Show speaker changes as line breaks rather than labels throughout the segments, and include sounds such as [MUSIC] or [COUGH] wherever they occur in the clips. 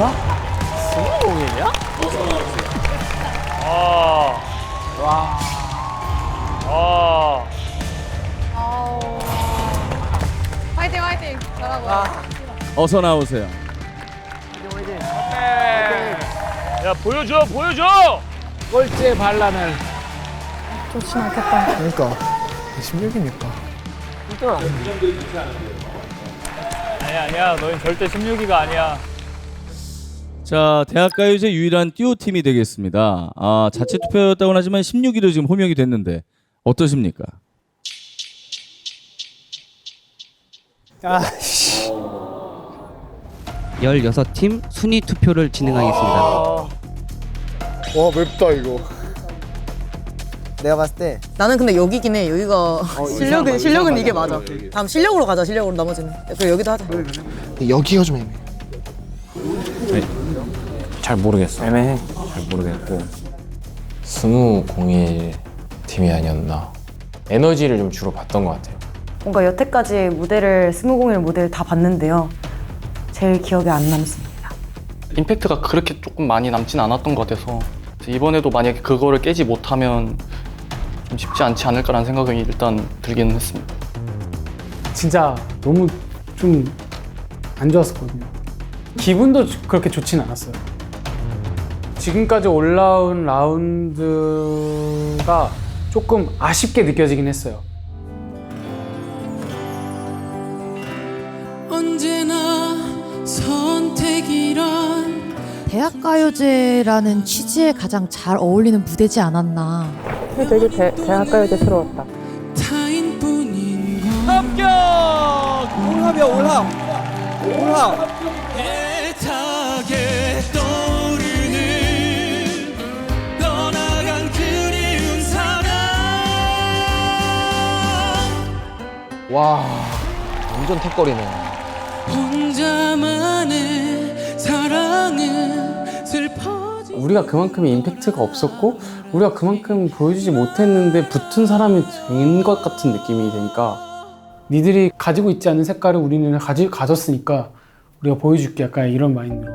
진짜? 스무공이냐?
아.
와.
아.
아우. 화이팅 화이팅 잘하고.
어서 나오세요.
야 보여줘 보여줘.
꼴찌의 반란을.
않겠다.
그러니까 16이니까
아니야 아니야 너희 절대 16위가 아니야.
자, 대학가요제 유일한 듀오 팀이 되겠습니다. 아, 자체 투표였다고는 하지만 16위로 지금 호명이 됐는데 어떠십니까?
아
16팀 순위 투표를 진행하겠습니다.
와 맵다 이거
내가 봤을 때
나는 근데 여기긴 해. 여기가 실력은 실력은 이게 맞아. 다음 실력으로 가자. 실력으로 나머지는. 그래 여기도 하자.
여기가 좀 애매해
잘 모르겠어. 애매해. 잘 모르겠고 스무 공일 팀이 아니었나. 에너지를 좀 주로 봤던 것 같아요.
뭔가 여태까지 무대를 스무공일 무대를 다 봤는데요. 제일 기억에 안 남습니다.
임팩트가 그렇게 조금 많이 남진 않았던 것 같아서 이번에도 만약에 그거를 깨지 못하면 좀 쉽지 않지 않을까라는 생각이 일단 들기는 했습니다.
진짜 너무 좀 안 좋았었거든요. 기분도 주- 그렇게 좋진 않았어요. 지금까지 올라온 라운드가 조금 아쉽게 느껴지긴 했어요.
대학가요제라는 취지에 가장 잘 어울리는 무대지 않았나.
되게 대, 대학가요제스러웠다.
합격!
올합이야 올합 올합 와 완전 턱걸이네.
우리가 그만큼 임팩트가 없었고 우리가 그만큼 보여주지 못했는데 붙은 사람이 된 것 같은 느낌이 되니까. 니들이 가지고 있지 않은 색깔을 우리는 가지, 가졌으니까 우리가 보여줄게. 약간 이런 마인드로.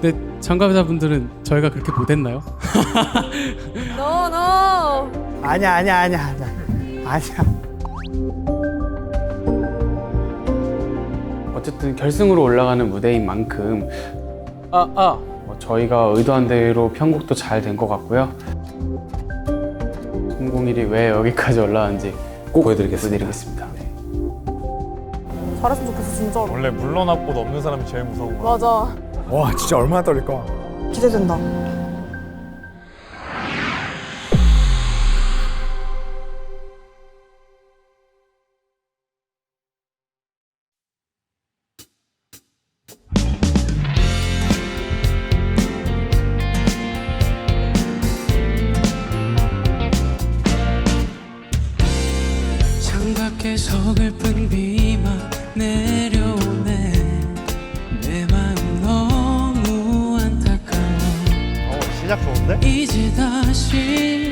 근데 참가자분들은 저희가 그렇게 못했나요? [LAUGHS]
No no.
아니야 아니야 아니야 아니야. 아니야
어쨌든 결승으로 올라가는 무대인 만큼 아, 아. 뭐 저희가 의도한 대로 편곡도 잘 된 것 같고요 001이 왜 여기까지 올라왔는지 꼭 보여드리겠습니다, 네.
잘했으면 좋겠어 진짜로.
원래 물러났고 없는 사람이 제일 무서운 거야.
맞아.
와 진짜 얼마나 떨릴까
기대된다.
창밖에 서글픈 비만 내려오네 내 마음 너무 안타까워
어 시작 좋은데?
이제 다시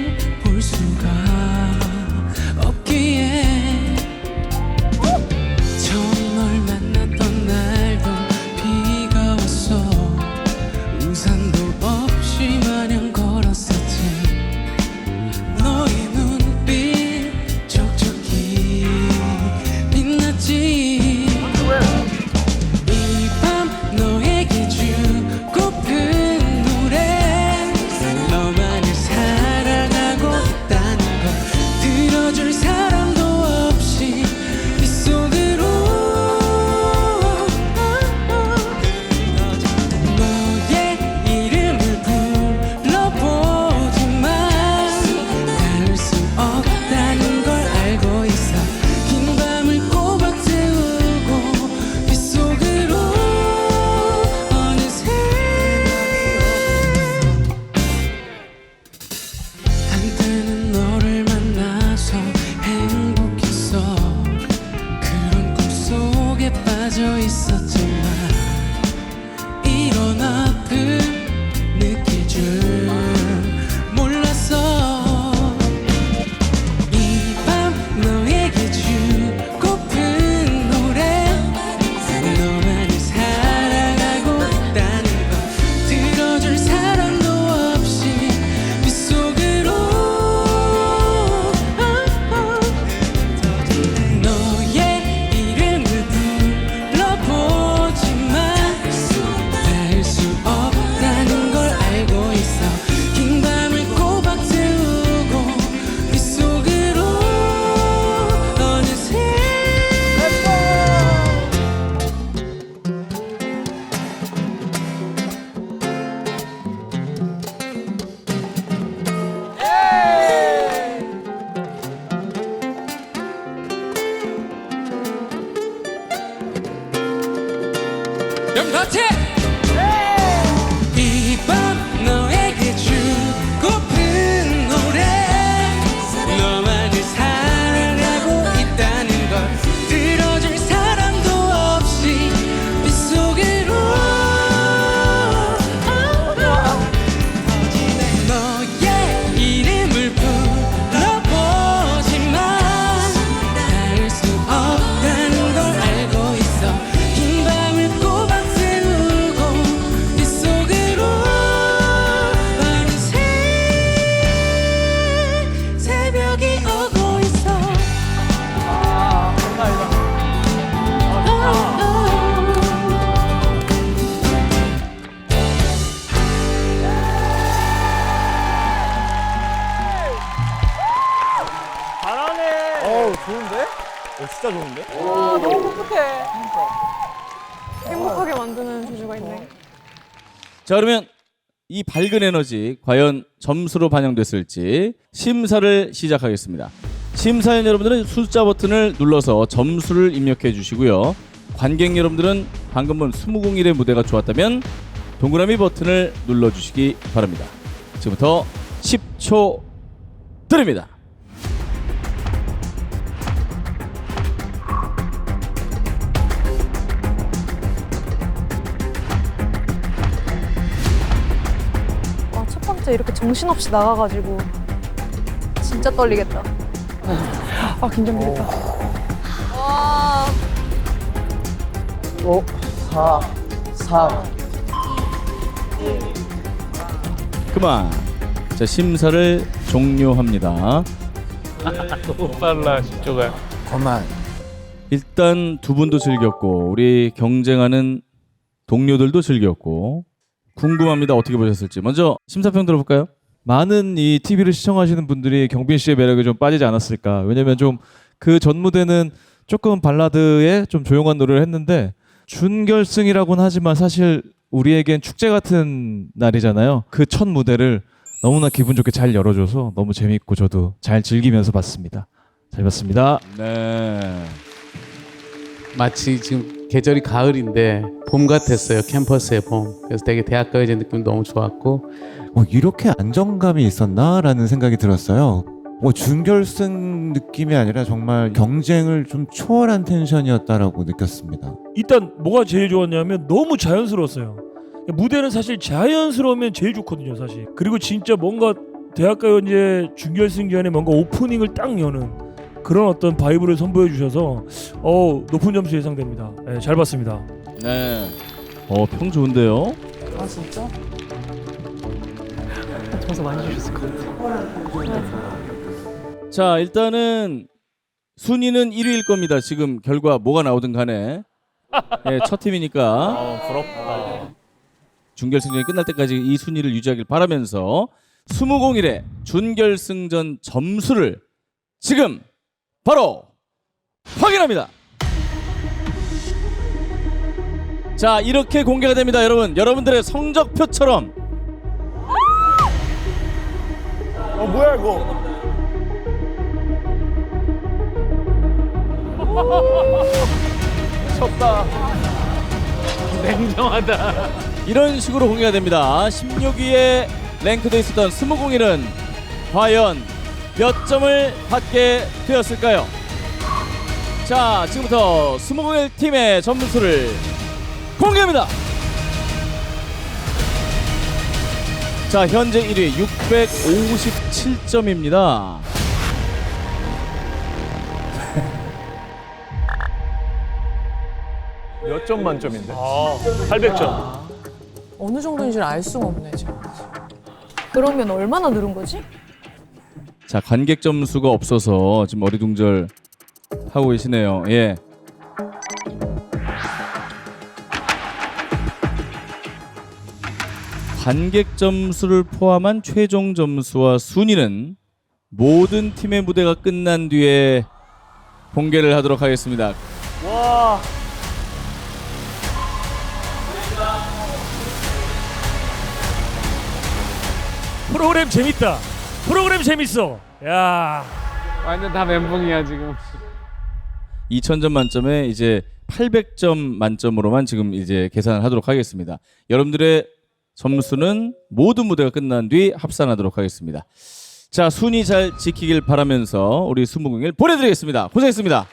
진짜 좋은데?
아 너무 행복해. 행복하게 만드는 주주가 있네.
자 그러면 이 밝은 에너지 과연 점수로 반영됐을지 심사를 시작하겠습니다. 심사위원 여러분들은 숫자 버튼을 눌러서 점수를 입력해 주시고요. 관객 여러분들은 방금 본 2001의 무대가 좋았다면 동그라미 버튼을 눌러 주시기 바랍니다. 지금부터 10초 드립니다.
번째 이렇게 정신없이 나가가지고 진짜 떨리겠다. 아 긴장되겠다. 와.
5, 4, 3.
그만. 자 심사를 종료합니다.
너무 빨라 10초가.
그만.
일단 두 분도 즐겼고 우리 경쟁하는 동료들도 즐겼고 궁금합니다. 어떻게 보셨을지. 먼저 심사평 들어볼까요?
많은 이 TV를 시청하시는 분들이 경빈 씨의 매력에 좀 빠지지 않았을까. 왜냐면 좀 그 전 무대는 조금 발라드에 좀 조용한 노래를 했는데 준결승이라고는 하지만 사실 우리에겐 축제 같은 날이잖아요. 그 첫 무대를 너무나 기분 좋게 잘 열어줘서 너무 재밌고 저도 잘 즐기면서 봤습니다. 잘 봤습니다.
네.
마치 지금 계절이 가을인데 봄 같았어요. 캠퍼스의 봄. 그래서 되게 대학가요제 느낌 너무 좋았고
어, 이렇게 안정감이 있었나라는 생각이 들었어요. 뭐 준결승 느낌이 아니라 정말 경쟁을 좀 초월한 텐션이었다라고 느꼈습니다.
일단 뭐가 제일 좋았냐면 너무 자연스러웠어요. 무대는 사실 자연스러우면 제일 좋거든요, 사실. 그리고 진짜 뭔가 대학가요제 준결승 전에 뭔가 오프닝을 딱 여는 그런 어떤 바이브를 선보여 주셔서 어 높은 점수 예상됩니다. 네, 잘 봤습니다.
네. 어, 평 좋은데요?
아 진짜? 점수 많이 주셨을 것 같아.
자, 일단은 순위는 1위일 겁니다. 지금 결과 뭐가 나오든 간에. 예, 첫 팀이니까
어, 부럽다.
준결승전이 끝날 때까지 이 순위를 유지하길 바라면서 2001의 준결승전 점수를 지금 바로 확인합니다. 자, 이렇게 공개가 됩니다, 여러분. 여러분들의 성적표처럼
어 뭐야 이거?
쳤다. 냉정하다.
이런 식으로 공개가 됩니다. 16위에 랭크돼 있었던 스무공일은 과연 몇 점을 받게 되었을까요? 자, 지금부터 스무공일 팀의 점수를 공개합니다. 자, 현재 1위 657점입니다. [LAUGHS]
몇 점 만점인데?
아, 800점.
어느 정도인지를 알 수가 없네 지금. 그러면 얼마나 늘은 거지?
자, 관객 점수가 없어서 지금 어리둥절 하고 계시네요. 예. 관객 점수를 포함한 최종 점수와 순위는 모든 팀의 무대가 끝난 뒤에 공개를 하도록 하겠습니다.
와.
프로그램 재밌다. 프로그램 재밌어. 야.
완전 다 멘붕이야 지금.
2000점 만점에 이제 800점 만점으로만 지금 이제 계산을 하도록 하겠습니다. 여러분들의 점수는 모든 무대가 끝난 뒤 합산하도록 하겠습니다. 자, 순위 잘 지키길 바라면서 우리 스무공일 보내드리겠습니다. 고생했습니다.